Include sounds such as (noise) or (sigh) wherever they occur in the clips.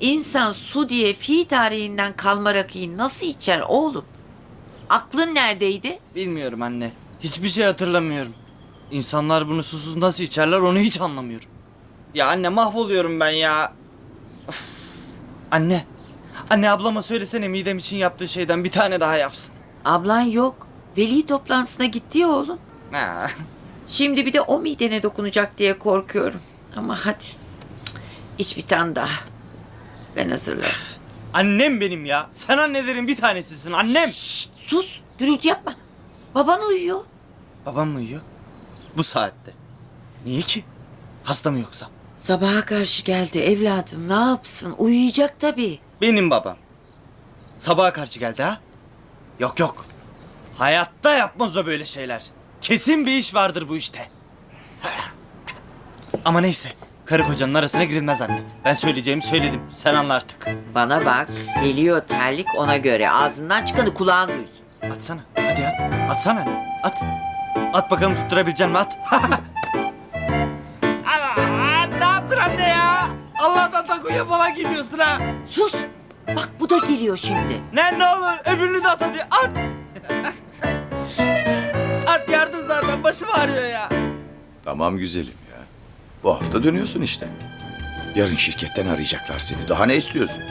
İnsan su diye fi tarihinden kalma rakıyı nasıl içer oğlum? Aklın neredeydi? Bilmiyorum anne. Hiçbir şey hatırlamıyorum. İnsanlar bunu susuz nasıl içerler onu hiç anlamıyorum. Ya anne mahvoluyorum ben ya. Of. Anne. Anne ablama söylesene midem için yaptığı şeyden bir tane daha yapsın. Ablan yok. Veli toplantısına gitti ya oğlum. Ha. Şimdi bir de o midene dokunacak diye korkuyorum. Ama hadi. İç bir tane daha. Ben hazırlarım. Annem benim ya. Sen annelerin bir tanesisin annem. Şşt, sus. Gürültü yapma. Baban uyuyor. Babam mı uyuyor? Bu saatte. Niye ki? Hasta mı yoksa? Sabaha karşı geldi evladım. Ne yapsın? Uyuyacak tabii. Benim babam. Sabaha karşı geldi ha? Yok yok. Hayatta yapmaz o böyle şeyler. Kesin bir iş vardır bu işte. (laughs) Ama neyse. Karı kocanın arasına girilmez anne. Ben söyleyeceğimi söyledim. Sen anla artık. Bana bak. Geliyor terlik ona göre. Ağzından çıkanı kulağın duysun. Atsana. Hadi at. Atsana anne. At. At bakalım tutturabilecek mi at. (laughs) Ana, ne yaptın anne ya? Allah'tan takoya falan gidiyorsun ha. Sus. Bak bu da geliyor şimdi. Ne ne olur öbürünü de at hadi at. at yardım zaten başım ağrıyor ya. Tamam güzelim ya. Bu hafta dönüyorsun işte. Yarın şirketten arayacaklar seni. Daha ne istiyorsun?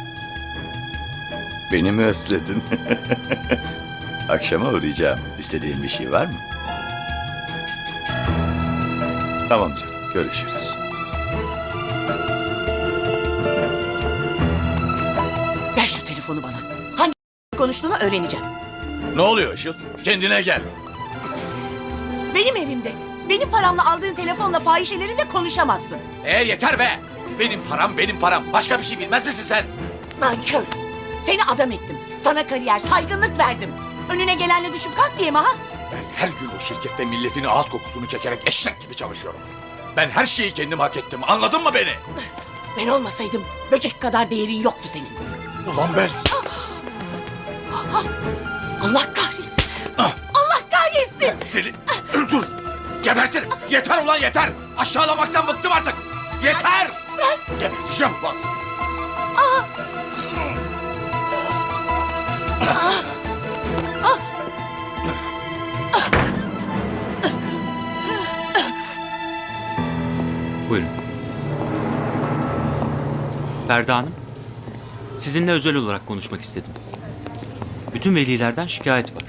Beni mi özledin? (laughs) Akşama uğrayacağım. İstediğin bir şey var mı? Tamam canım. Görüşürüz. Ver şu telefonu bana. Hangi (laughs) konuştuğunu öğreneceğim. Ne oluyor Işıl? Kendine gel. Benim evimde. Benim paramla aldığın telefonla fahişelerinle konuşamazsın. E yeter be! Benim param benim param. Başka bir şey bilmez misin sen? Nankör. Seni adam ettim. Sana kariyer, saygınlık verdim. Önüne gelenle düşüp kalk diye mi ha? Ben her gün o şirkette milletin ağız kokusunu çekerek eşek gibi çalışıyorum. Ben her şeyi kendim hak ettim. Anladın mı beni? Ben olmasaydım böcek kadar değerin yoktu senin. Ulan ben... Allah kahretsin. Ah. Allah kahretsin. Seni öldür. Gebertirim. Yeter ulan yeter. Aşağılamaktan bıktım artık. Yeter. Geberteceğim ulan. Buyurun. Ferda Hanım, sizinle özel olarak konuşmak istedim. Bütün velilerden şikayet var.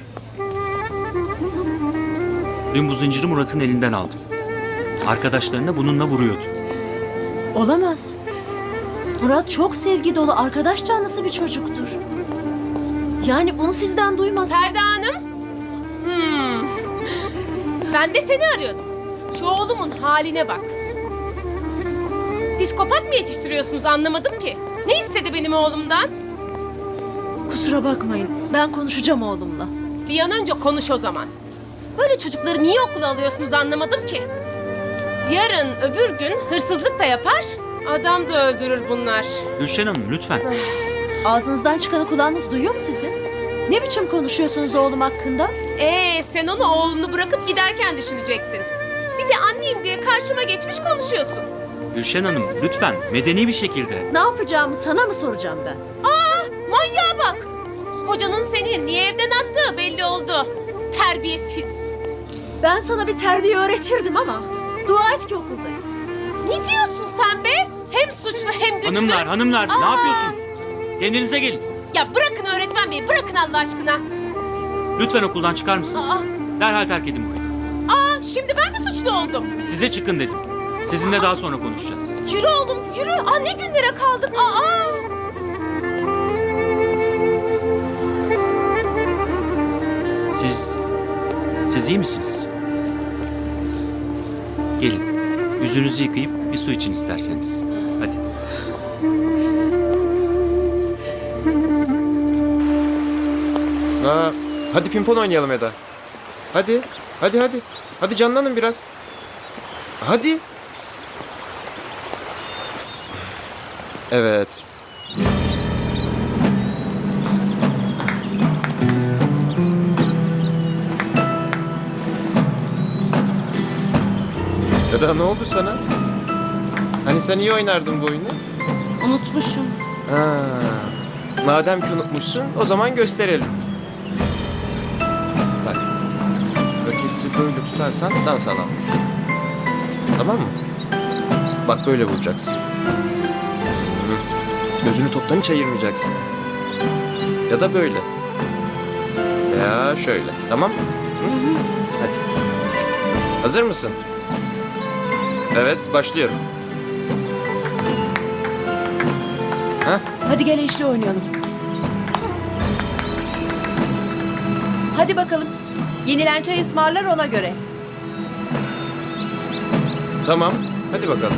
Dün bu zinciri Murat'ın elinden aldım. Arkadaşlarına bununla vuruyordu. Olamaz. Murat çok sevgi dolu, arkadaş canlısı bir çocuktur. Yani bunu sizden duymaz. Ferda Hanım. Hmm. Ben de seni arıyordum. Şu oğlumun haline bak. Psikopat mı yetiştiriyorsunuz anlamadım ki. Ne istedi benim oğlumdan? Kusura bakmayın, ben konuşacağım oğlumla. Bir an önce konuş o zaman. Böyle çocukları niye okula alıyorsunuz anlamadım ki. Yarın öbür gün hırsızlık da yapar, adam da öldürür bunlar. Gülşen Hanım lütfen. (sighs) Ağzınızdan çıkanı kulağınız duyuyor mu sizin? Ne biçim konuşuyorsunuz oğlum hakkında? Ee sen onu oğlunu bırakıp giderken düşünecektin. Bir de anneyim diye karşıma geçmiş konuşuyorsun. Gülşen Hanım lütfen medeni bir şekilde. Ne yapacağımı sana mı soracağım ben? Aa, manyağa bak. Kocanın seni niye evden attığı belli oldu. Terbiyesiz. Ben sana bir terbiye öğretirdim ama dua et ki okuldayız. Ne diyorsun sen be? Hem suçlu hem güçlü. Hanımlar hanımlar ne Aa! yapıyorsunuz? Kendinize gelin. Ya bırakın öğretmen beyi, bırakın Allah aşkına. Lütfen okuldan çıkar mısınız? Aa! Derhal terk edin burayı. Aa, şimdi ben mi suçlu oldum? Size çıkın dedim. Sizinle daha sonra konuşacağız. Yürü oğlum, yürü. Aa, ne günlere kaldık. Aa! Siz... Siz iyi misiniz? Gelin. Yüzünüzü yıkayıp bir su için isterseniz. Hadi. Ha, hadi pimpon oynayalım Eda. Hadi, hadi hadi. Hadi canlanın biraz. Hadi. Evet. Eda ne oldu sana? Hani sen iyi oynardın bu oyunu? Unutmuşum. Ha, madem ki unutmuşsun o zaman gösterelim. Bak. Raketi böyle tutarsan daha sağlam vurursun. Tamam mı? Bak böyle vuracaksın. Hı. Gözünü toptan hiç ayırmayacaksın. Ya da böyle. Veya şöyle. Tamam mı? Hı? Hadi. Hazır mısın? Evet, başlıyorum. Ha? Hadi gel eşli oynayalım. Hadi bakalım. Yenilen çay ısmarlar ona göre. Tamam. Hadi bakalım.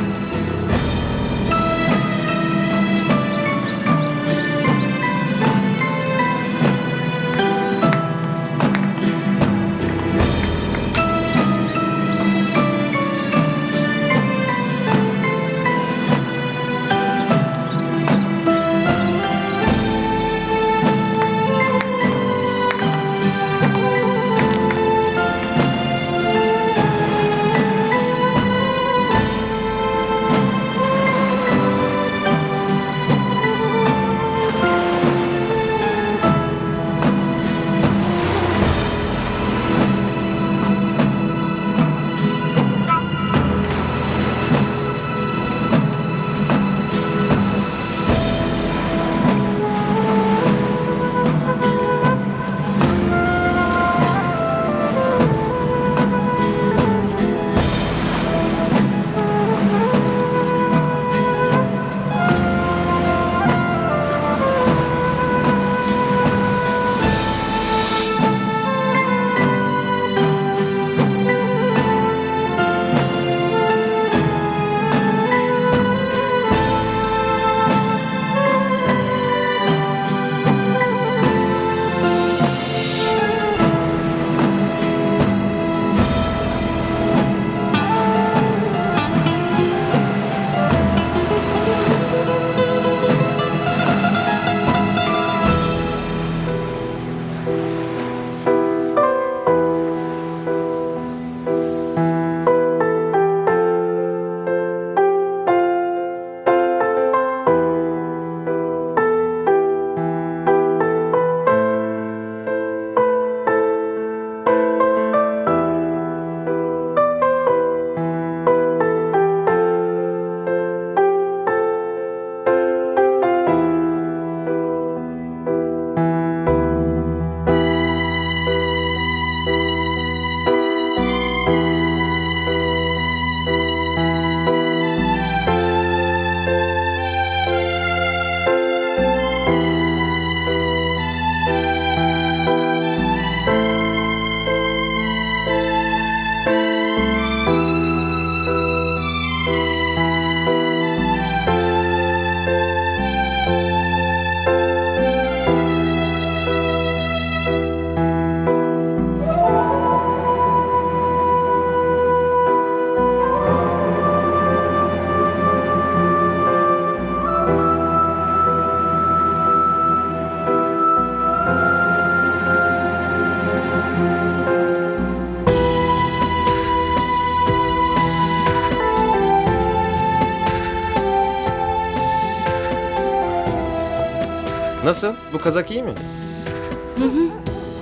Nasıl? Bu kazak iyi mi?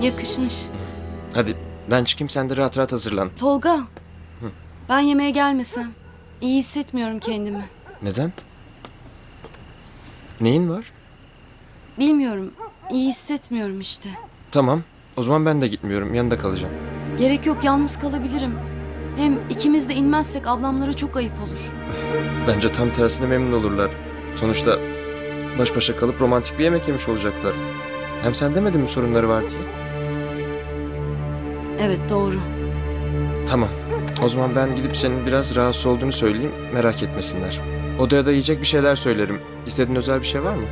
Yakışmış. Hadi ben çıkayım sen de rahat rahat hazırlan. Tolga. Ben yemeğe gelmesem. iyi hissetmiyorum kendimi. Neden? Neyin var? Bilmiyorum. iyi hissetmiyorum işte. Tamam. O zaman ben de gitmiyorum. Yanında kalacağım. Gerek yok yalnız kalabilirim. Hem ikimiz de inmezsek ablamlara çok ayıp olur. Bence tam tersine memnun olurlar. Sonuçta baş başa kalıp romantik bir yemek yemiş olacaklar. Hem sen demedin mi sorunları var diye? Evet doğru. Tamam. O zaman ben gidip senin biraz rahatsız olduğunu söyleyeyim. Merak etmesinler. Odaya da yiyecek bir şeyler söylerim. İstediğin özel bir şey var mı?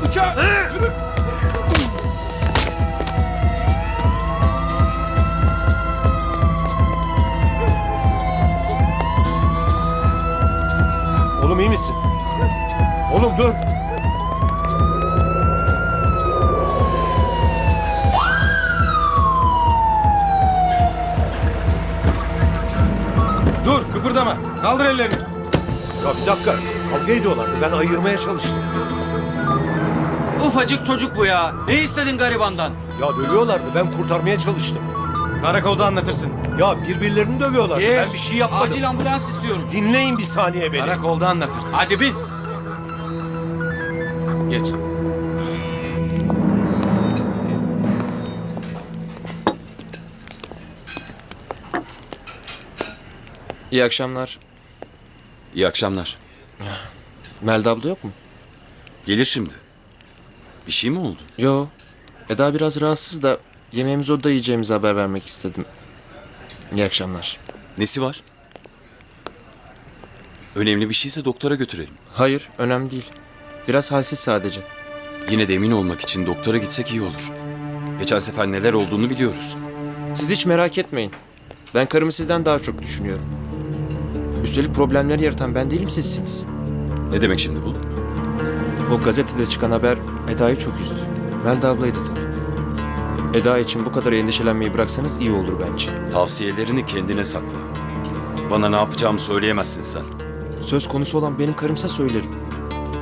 Lan bıçağı! Yürü! Oğlum iyi misin? Oğlum dur! Dur kıpırdama. Kaldır ellerini. Ya bir dakika, kavga ediyorlardı. Ben ayırmaya çalıştım. Ufacık çocuk bu ya. Ne istedin garibandan? Ya dövüyorlardı, ben kurtarmaya çalıştım. Karakolda anlatırsın. Ya birbirlerini dövüyorlardı. Ye. Ben bir şey yapmadım. ambulans istiyorum. Dinleyin bir saniye beni. Karakolda anlatırsın. Hadi bin. Geç. İyi akşamlar. İyi akşamlar. Melda abla yok mu? Gelir şimdi. Bir şey mi oldu? Yo. Eda biraz rahatsız da yemeğimizi odada yiyeceğimizi haber vermek istedim. İyi akşamlar. Nesi var? Önemli bir şeyse doktora götürelim. Hayır, önemli değil. Biraz halsiz sadece. Yine de emin olmak için doktora gitsek iyi olur. Geçen sefer neler olduğunu biliyoruz. Siz hiç merak etmeyin. Ben karımı sizden daha çok düşünüyorum. Üstelik problemleri yaratan ben değilim sizsiniz. Ne demek şimdi bu? O gazetede çıkan haber Eda'yı çok üzdü. Melda ablayı da tabii. Eda için bu kadar endişelenmeyi bıraksanız iyi olur bence. Tavsiyelerini kendine sakla. Bana ne yapacağımı söyleyemezsin sen. Söz konusu olan benim karımsa söylerim.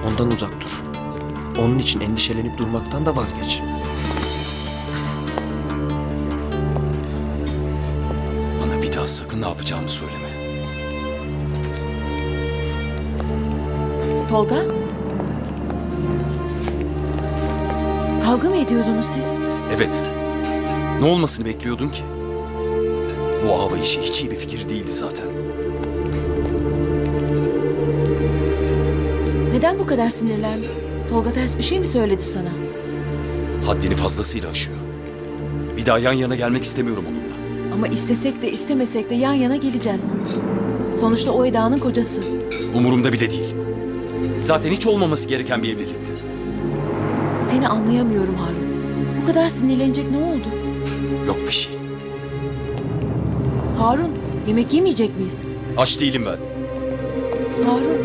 Ondan uzak dur. Onun için endişelenip durmaktan da vazgeç. Bana bir daha sakın ne yapacağımı söyleme. Tolga? Kavga mı ediyordunuz siz? Evet. Ne olmasını bekliyordun ki? Bu hava işi hiç iyi bir fikir değildi zaten. Neden bu kadar sinirlendin? Tolga ters bir şey mi söyledi sana? Haddini fazlasıyla aşıyor. Bir daha yan yana gelmek istemiyorum onunla. Ama istesek de istemesek de yan yana geleceğiz. Sonuçta o Eda'nın kocası. Umurumda bile değil. Zaten hiç olmaması gereken bir evlilikti. Seni anlayamıyorum Harun. Bu kadar sinirlenecek ne oldu? Yok bir şey. Harun, yemek yemeyecek miyiz? Aç değilim ben. Harun.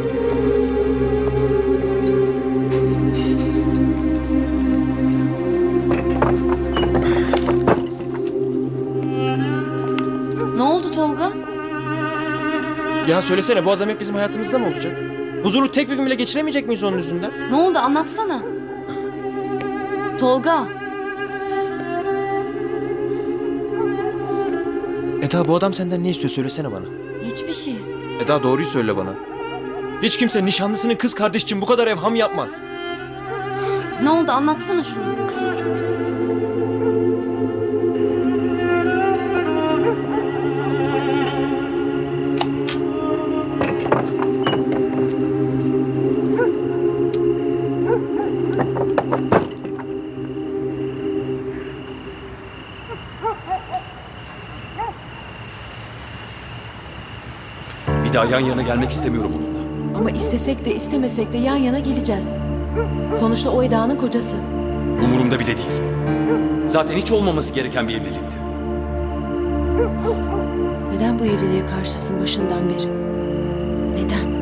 Ne oldu Tolga? Ya söylesene bu adam hep bizim hayatımızda mı olacak? Huzurlu tek bir gün bile geçiremeyecek miyiz onun yüzünden? Ne oldu anlatsana. Tolga. Eda bu adam senden ne istiyor söylesene bana. Hiçbir şey. Eda doğruyu söyle bana. Hiç kimse nişanlısının kız kardeş için bu kadar evham yapmaz. Ne oldu anlatsana şunu. Daha yan yana gelmek istemiyorum onunla. Ama istesek de istemesek de yan yana geleceğiz. Sonuçta o Eda'nın kocası. Umurumda bile değil. Zaten hiç olmaması gereken bir evlilikti. Neden bu evliliğe karşısın başından beri? Neden?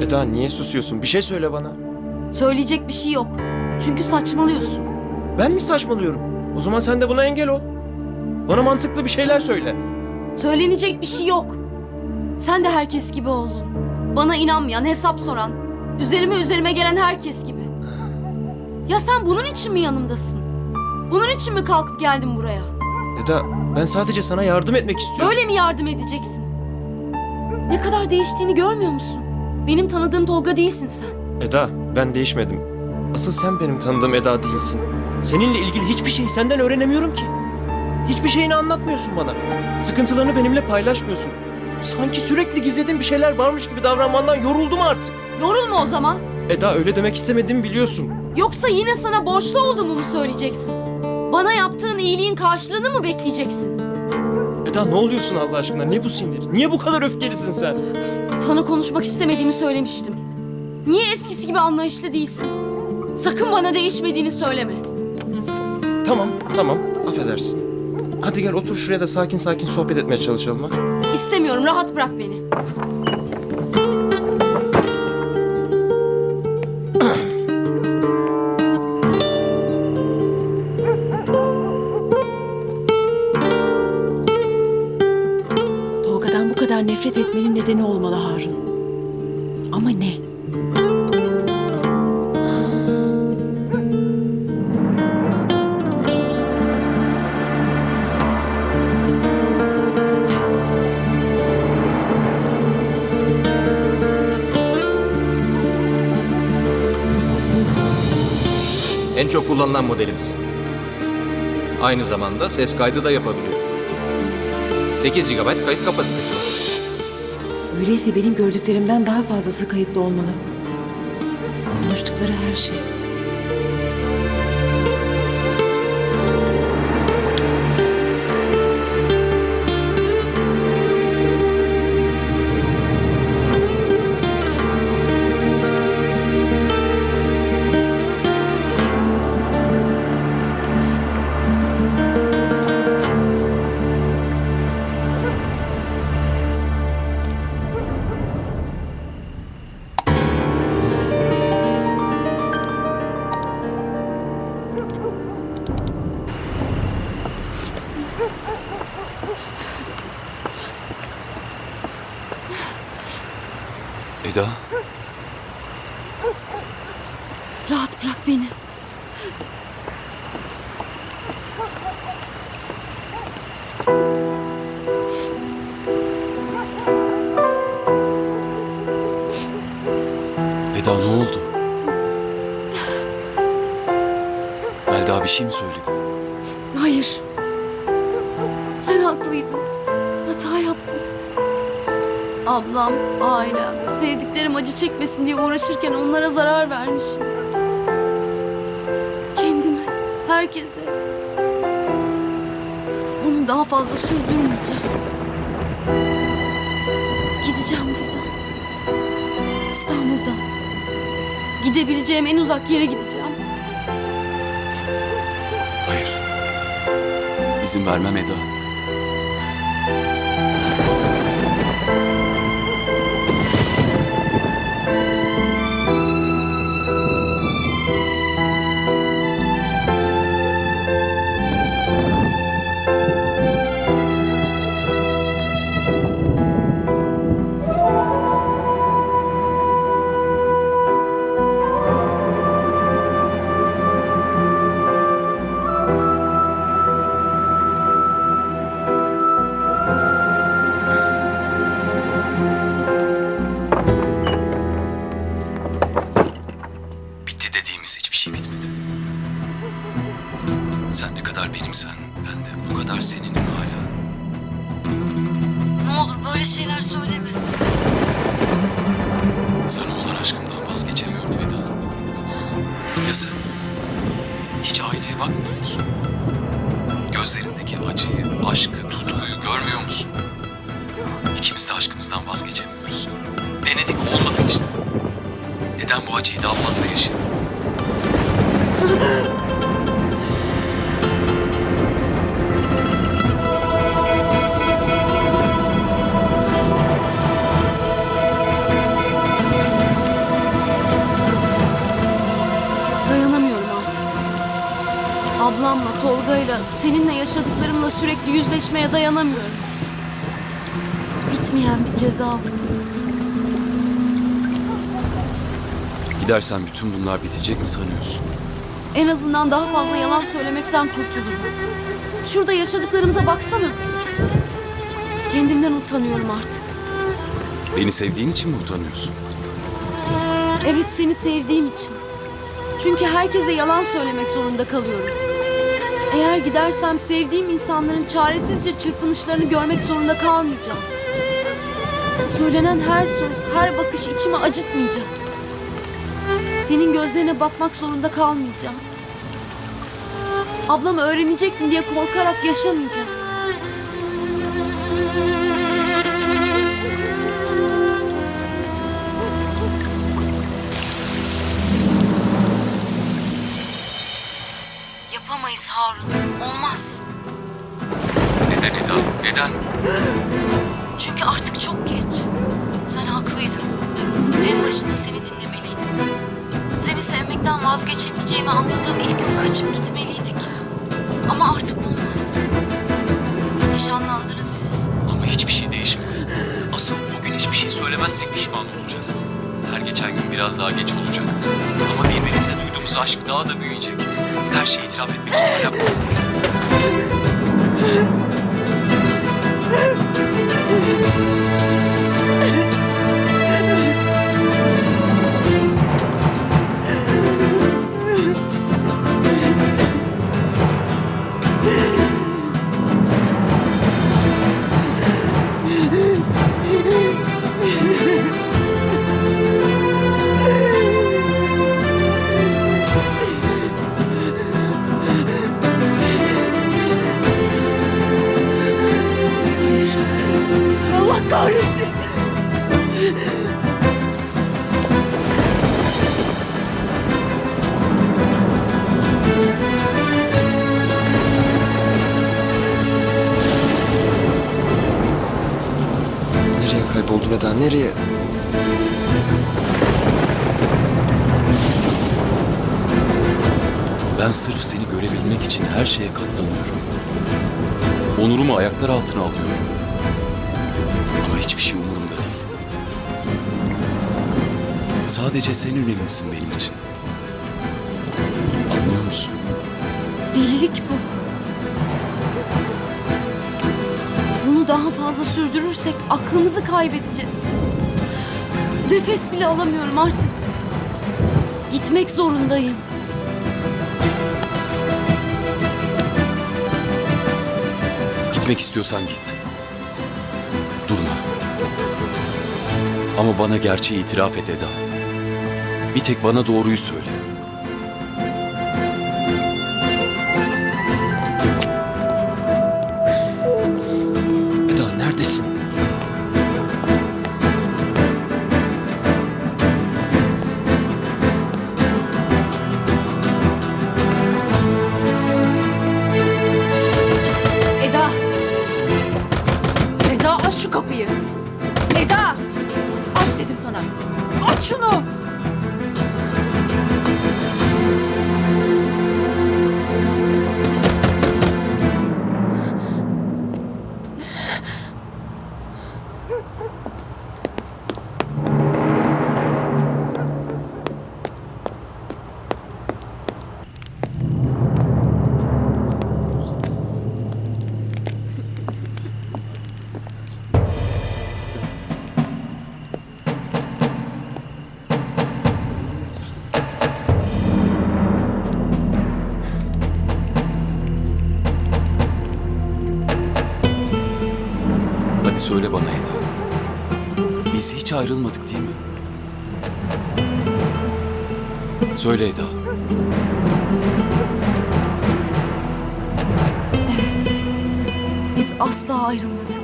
Eda niye susuyorsun? Bir şey söyle bana. Söyleyecek bir şey yok. Çünkü saçmalıyorsun. Ben mi saçmalıyorum? O zaman sen de buna engel ol. Bana mantıklı bir şeyler söyle. Söylenecek bir şey yok. Sen de herkes gibi oldun. Bana inanmayan, hesap soran, üzerime üzerime gelen herkes gibi. Ya sen bunun için mi yanımdasın? Bunun için mi kalkıp geldin buraya? Eda ben sadece sana yardım etmek istiyorum. Böyle mi yardım edeceksin? Ne kadar değiştiğini görmüyor musun? Benim tanıdığım Tolga değilsin sen. Eda ben değişmedim. Asıl sen benim tanıdığım Eda değilsin. Seninle ilgili hiçbir şeyi senden öğrenemiyorum ki. Hiçbir şeyini anlatmıyorsun bana. Sıkıntılarını benimle paylaşmıyorsun. Sanki sürekli gizlediğin bir şeyler varmış gibi davranmandan yoruldum artık. Yorulma o zaman. Eda öyle demek istemediğimi biliyorsun. Yoksa yine sana borçlu olduğumu mu söyleyeceksin? Bana yaptığın iyiliğin karşılığını mı bekleyeceksin? Eda ne oluyorsun Allah aşkına? Ne bu sinir? Niye bu kadar öfkelisin sen? Sana konuşmak istemediğimi söylemiştim. Niye eskisi gibi anlayışlı değilsin? Sakın bana değişmediğini söyleme. Tamam, tamam. Affedersin. Hadi gel otur şuraya da sakin sakin sohbet etmeye çalışalım ha. İstemiyorum, rahat bırak beni. Tolga'dan bu kadar nefret etmenin nedeni olmalı Harun. Ama ne? Çok kullanılan modelimiz. Aynı zamanda ses kaydı da yapabiliyor. 8 GB kayıt kapasitesi var. Öyleyse benim gördüklerimden daha fazlası kayıtlı olmalı. Konuştukları her şey. Rahat bırak beni. Eda ne oldu? Melda bir şey mi söyledi? Hayır. Sen haklıydın. Hata yaptım. Ablam, ailem, sevdiklerim acı çekmesin diye uğraşırken onlara zarar vermişim. Kendime, herkese. Bunu daha fazla sürdürmeyeceğim. Gideceğim buradan. İstanbul'dan. Gidebileceğim en uzak yere gideceğim. Hayır. İzin vermem Eda. Böyle şeyler söyleme. Sana olan aşkımdan vazgeçemiyorum Eda. Ya sen? Hiç aynaya bakmıyor musun? Gözlerindeki acıyı, aşkı, sürekli yüzleşmeye dayanamıyorum. Bitmeyen bir ceza bu. Gidersen bütün bunlar bitecek mi sanıyorsun? En azından daha fazla yalan söylemekten kurtulurum. Şurada yaşadıklarımıza baksana. Kendimden utanıyorum artık. Beni sevdiğin için mi utanıyorsun? Evet seni sevdiğim için. Çünkü herkese yalan söylemek zorunda kalıyorum. Eğer gidersem sevdiğim insanların çaresizce çırpınışlarını görmek zorunda kalmayacağım. Söylenen her söz, her bakış içime acıtmayacak. Senin gözlerine bakmak zorunda kalmayacağım. Ablam öğrenecek mi diye korkarak yaşamayacağım. Harun. Olmaz. Neden Eda? Neden? Çünkü artık çok geç. Sen haklıydın. En başında seni dinlemeliydim. Seni sevmekten vazgeçemeyeceğimi anladığım ilk gün kaçıp gitmeliydik. Ama artık olmaz. Nişanlandınız siz. Ama hiçbir şey değişmedi. Asıl bugün hiçbir şey söylemezsek pişman olacağız. Her geçen gün biraz daha geç olacak. Ama birbirimize duyduğumuz aşk daha da büyüyecek. Her şeyi itiraf etmek için hala sen önemlisin benim için. Anlıyor musun? Delilik bu. Bunu daha fazla sürdürürsek aklımızı kaybedeceğiz. Nefes bile alamıyorum artık. Gitmek zorundayım. Gitmek istiyorsan git. Durma. Ama bana gerçeği itiraf et Eda. Bir tek bana doğruyu söyle. Eda neredesin? Eda. Eda aç şu kapıyı. Eda. Aç dedim sana. Aç şunu. Ayrılmadık değil mi? Söyle Eda. Evet. Biz asla ayrılmadık.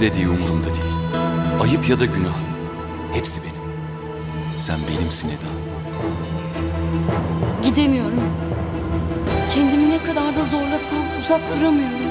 Dediği umurumda değil. Ayıp ya da günah. Hepsi benim. Sen benimsin Eda. Gidemiyorum. Kendimi ne kadar da zorlasam uzak duramıyorum.